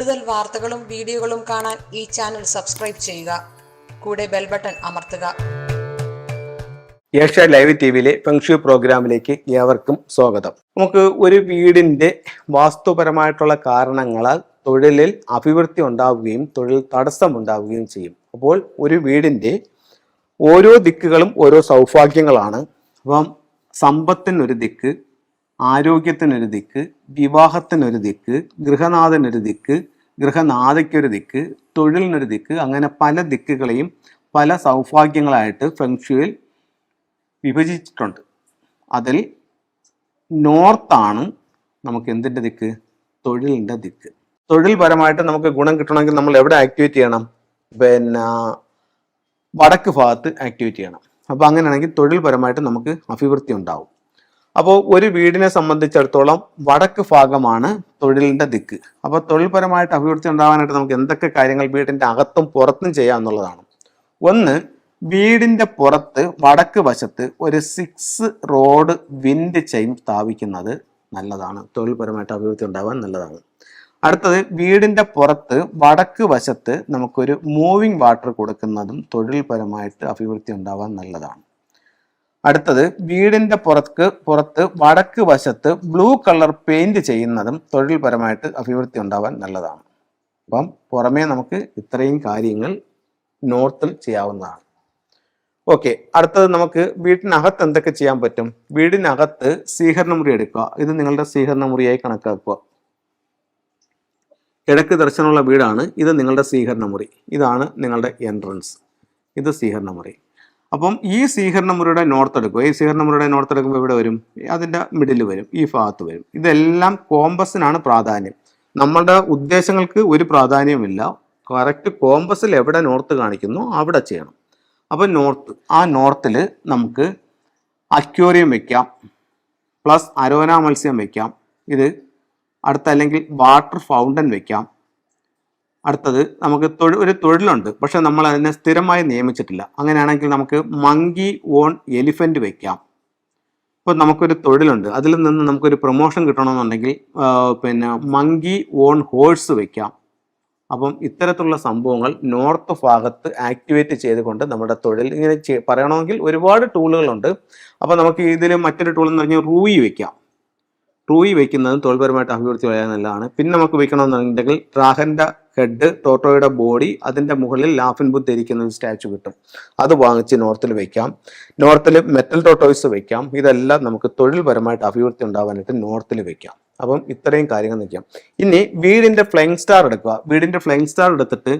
കൂടുതൽ വാർത്തകളും വീഡിയോകളും കാണാൻ ഈ ചാനൽ സബ്സ്ക്രൈബ് ചെയ്യുക. കൂടെ ബെൽ ബട്ടൺ അമർത്തുക. ഏഷ്യ ലൈവ് ടി വിയിലെ ഫെങ്ഷു പ്രോഗ്രാമിലേക്ക് ഏവർക്കും സ്വാഗതം. നമുക്ക് ഒരു വീടിന്റെ വാസ്തുപരമായിട്ടുള്ള കാരണങ്ങളാൽ തൊഴിലിൽ അഭിവൃദ്ധി ഉണ്ടാവുകയും തൊഴിൽ തടസ്സം ഉണ്ടാവുകയും ചെയ്യും. അപ്പോൾ ഒരു വീടിന്റെ ഓരോ ദിക്കുകളും ഓരോ സൗഭാഗ്യങ്ങളാണ്. അപ്പം സമ്പത്തിനൊരു ദിക്ക് ആരോഗ്യത്തിനൊരു ദിക്ക് വിവാഹത്തിനൊരു ദിക്ക് ഗൃഹനാഥനൊരു ദിക്ക് ഗൃഹനാഥയ്ക്കൊരു ദിക്ക് തൊഴിലിനൊരു ദിക്ക് അങ്ങനെ പല ദിക്കുകളെയും പല സൗഭാഗ്യങ്ങളായിട്ട് ഫെങ്ഷുവിൽ വിഭജിച്ചിട്ടുണ്ട്. അതിൽ നോർത്താണ് നമുക്ക് എന്തിന്റെ ദിക്ക്? തൊഴിലിന്റെ ദിക്ക്. തൊഴിൽപരമായിട്ട് നമുക്ക് ഗുണം കിട്ടണമെങ്കിൽ നമ്മൾ എവിടെ ആക്ടിവേറ്റ് ചെയ്യണം? പിന്നെ വടക്ക് ഭാഗത്ത് ആക്ടിവേറ്റ് ചെയ്യണം. അപ്പോൾ അങ്ങനെയാണെങ്കിൽ തൊഴിൽപരമായിട്ട് നമുക്ക് അഭിവൃദ്ധി ഉണ്ടാവും. അപ്പോൾ ഒരു വീടിനെ സംബന്ധിച്ചിടത്തോളം വടക്ക് ഭാഗമാണ് തൊഴിലിന്റെ ദിക്ക്. അപ്പോൾ തൊഴിൽപരമായിട്ട് അഭിവൃദ്ധി ഉണ്ടാകാനായിട്ട് നമുക്ക് എന്തൊക്കെ കാര്യങ്ങൾ വീടിന്റെ അകത്തും പുറത്തും ചെയ്യാം എന്നുള്ളതാണ്. ഒന്ന് വീടിന്റെ പുറത്ത് വടക്ക് വശത്ത് ഒരു സിക്സ് റോഡ് വിൻഡ് ചെയിൻ സ്ഥാപിക്കുന്നത് നല്ലതാണ്. തൊഴിൽപരമായിട്ട് അഭിവൃദ്ധി ഉണ്ടാവാൻ നല്ലതാണ്. അടുത്തത് വീടിന്റെ പുറത്ത് വടക്ക് വശത്ത് നമുക്കൊരു മൂവിങ് വാട്ടർ കൊടുക്കുന്നതും തൊഴിൽപരമായിട്ട് അഭിവൃദ്ധി ഉണ്ടാവാൻ നല്ലതാണ്. അടുത്തത് വീടിന്റെ പുറത്ത് പുറത്ത് വടക്ക് വശത്ത് ബ്ലൂ കളർ പെയിന്റ് ചെയ്യുന്നതും തൊഴിൽപരമായിട്ട് അഭിവൃദ്ധി ഉണ്ടാവാൻ നല്ലതാണ്. അപ്പം പുറമേ നമുക്ക് ഇത്രയും കാര്യങ്ങൾ നോർത്തിൽ ചെയ്യാവുന്നതാണ്. ഓക്കെ അടുത്തത് നമുക്ക് വീട്ടിനകത്ത് എന്തൊക്കെ ചെയ്യാൻ പറ്റും? വീടിനകത്ത് സ്വീകരണ മുറി എടുക്കുക. ഇത് നിങ്ങളുടെ സ്വീകരണ മുറിയായി കണക്കാക്കുക. കിഴക്ക് ദർശനമുള്ള വീടാണ്. ഇത് നിങ്ങളുടെ സ്വീകരണ മുറി. ഇതാണ് നിങ്ങളുടെ എൻട്രൻസ് ഇത് സ്വീകരണ മുറി. അപ്പം ഈ സ്വീകരണ മുറിയുടെ നോർത്ത് എടുക്കുക ഈ സ്വീകരണ മുറിയുടെ നോർത്ത് എടുക്കുമ്പോൾ ഇവിടെ വരും? അതിന്റെ മിഡിൽ വരും ഈ ഭാഗത്ത് വരും. ഇതെല്ലാം കോമ്പസിനാണ് പ്രാധാന്യം. നമ്മളുടെ ഉദ്ദേശങ്ങൾക്ക് ഒരു പ്രാധാന്യമില്ല കറക്റ്റ് കോമ്പസിൽ എവിടെ നോർത്ത് കാണിക്കുന്നു അവിടെ ചെയ്യണം. അപ്പോൾ നോർത്ത് ആ നോർത്തിൽ നമുക്ക് അക്വേറിയം വെക്കാം പ്ലസ് അരോന മത്സ്യം വെക്കാം ഇത് അടുത്ത അല്ലെങ്കിൽ വാട്ടർ ഫൗണ്ടൻ വെക്കാം അടുത്തത് നമുക്ക് തൊഴിൽ ഒരു തൊഴിലുണ്ട്. പക്ഷെ നമ്മൾ അതിനെ സ്ഥിരമായി നിയമിച്ചിട്ടില്ല. അങ്ങനെയാണെങ്കിൽ നമുക്ക് മങ്കി ഓൺ എലിഫന്റ് വയ്ക്കാം ഇപ്പോൾ നമുക്കൊരു തൊഴിലുണ്ട്. അതിൽ നിന്ന് നമുക്കൊരു പ്രൊമോഷൻ കിട്ടണമെന്നുണ്ടെങ്കിൽ പിന്നെ മങ്കി ഓൺ ഹോഴ്സ് വയ്ക്കാം അപ്പം ഇത്തരത്തിലുള്ള സംഭവങ്ങൾ നോർത്ത് ഭാഗത്ത് ആക്ടിവേറ്റ് ചെയ്തുകൊണ്ട് നമ്മുടെ തൊഴിൽ ഇങ്ങനെ പറയണമെങ്കിൽ ഒരുപാട് ടൂളുകളുണ്ട് അപ്പോൾ നമുക്ക് ഇതിൽ മറ്റൊരു ടൂൾ എന്ന് പറഞ്ഞാൽ റൂയി വെക്കാം. റൂയി വയ്ക്കുന്നത് തൊഴിൽപരമായിട്ട് അഭിവൃദ്ധി വരാൻ നല്ലതാണ്. പിന്നെ നമുക്ക് വയ്ക്കണമെന്നുണ്ടെങ്കിൽ ട്രാഹന്റെ ഹെഡ് ടോട്ടോയുടെ ബോഡി അതിന്റെ മുകളിൽ ലാഫിൻ ബുദ്ധ ഇരിക്കുന്ന ഒരു സ്റ്റാച്ചു കിട്ടും. അത് വാങ്ങിച്ച് നോർത്തിൽ വയ്ക്കാം നോർത്തിൽ മെറ്റൽ ടോട്ടോയ്സ് വയ്ക്കാം ഇതെല്ലാം നമുക്ക് തൊഴിൽപരമായിട്ട് അഭിവൃദ്ധി ഉണ്ടാവാനായിട്ട് നോർത്തിൽ വയ്ക്കാം അപ്പം ഇത്രയും കാര്യങ്ങൾ നിൽക്കാം. ഇനി വീടിന്റെ ഫ്ലൈങ് സ്റ്റാർ എടുക്കുക. വീടിന്റെ ഫ്ലൈങ് സ്റ്റാർ എടുത്തിട്ട്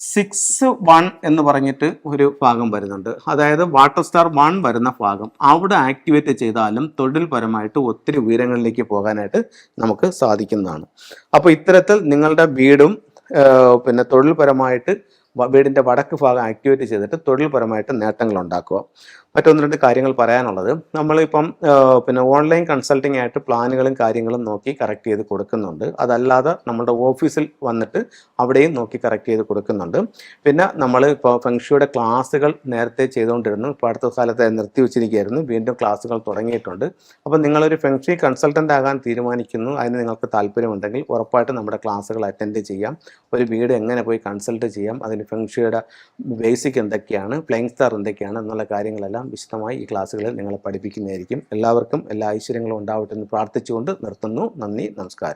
സിക്സ് വൺ എന്ന് പറഞ്ഞിട്ട് ഒരു ഭാഗം വരുന്നുണ്ട്. അതായത് വാട്ടർ സ്റ്റാർ വൺ വരുന്ന ഭാഗം. അവിടെ ആക്ടിവേറ്റ് ചെയ്താലും തൊഴിൽപരമായിട്ട് ഒത്തിരി ഉയരങ്ങളിലേക്ക് പോകാനായിട്ട് നമുക്ക് സാധിക്കുന്നതാണ്. അപ്പോൾ ഇത്തരത്തിൽ നിങ്ങളുടെ വീടും പിന്നെ തൊഴിൽപരമായിട്ട് വീടിന്റെ വടക്ക് ഭാഗം ആക്ടിവേറ്റ് ചെയ്തിട്ട് തൊഴിൽപരമായിട്ട് നേട്ടങ്ങൾ ഉണ്ടാക്കുക മറ്റൊന്ന് രണ്ട് കാര്യങ്ങൾ പറയാനുള്ളത്. നമ്മളിപ്പം പിന്നെ ഓൺലൈൻ കൺസൾട്ടിംഗ് ആയിട്ട് പ്ലാനുകളും കാര്യങ്ങളും നോക്കി കറക്റ്റ് ചെയ്ത് കൊടുക്കുന്നുണ്ട്. അതല്ലാതെ നമ്മുടെ ഓഫീസിൽ വന്നിട്ട് അവിടെയും നോക്കി കറക്റ്റ് ചെയ്ത് കൊടുക്കുന്നുണ്ട്. പിന്നെ നമ്മൾ ഇപ്പോൾ ഫെങ്ഷിയുടെ ക്ലാസ്സുകൾ നേരത്തെ ചെയ്തുകൊണ്ടിരുന്നു. ഇപ്പോൾ അടുത്ത കാലത്ത് നിർത്തി വെച്ചിരിക്കുകയായിരുന്നു. വീണ്ടും ക്ലാസ്സുകൾ തുടങ്ങിയിട്ടുണ്ട്. അപ്പോൾ നിങ്ങളൊരു ഫെങ്ഷി കൺസൾട്ടന്റ് ആകാൻ തീരുമാനിക്കുന്നു. അതിന് നിങ്ങൾക്ക് താല്പര്യമുണ്ടെങ്കിൽ ഉറപ്പായിട്ടും നമ്മുടെ ക്ലാസ്സുകൾ അറ്റൻഡ് ചെയ്യാം. ഒരു വീട് എങ്ങനെ പോയി കൺസൾട്ട് ചെയ്യാം? അതിന് ഫെങ്ഷിയുടെ ബേസിക് എന്തൊക്കെയാണ്? പ്ലെയിങ് സ്റ്റാർ എന്തൊക്കെയാണ്? എന്നുള്ള കാര്യങ്ങളെല്ലാം വിശദമായി ഈ ക്ലാസ്സുകളിൽ നിങ്ങളെ പഠിപ്പിക്കുന്നതായിരിക്കും. എല്ലാവർക്കും എല്ലാ ഐശ്വര്യങ്ങളും ഉണ്ടാവട്ടെ എന്ന് പ്രാർത്ഥിച്ചുകൊണ്ട് നിർത്തുന്നു. നന്ദി നമസ്കാരം.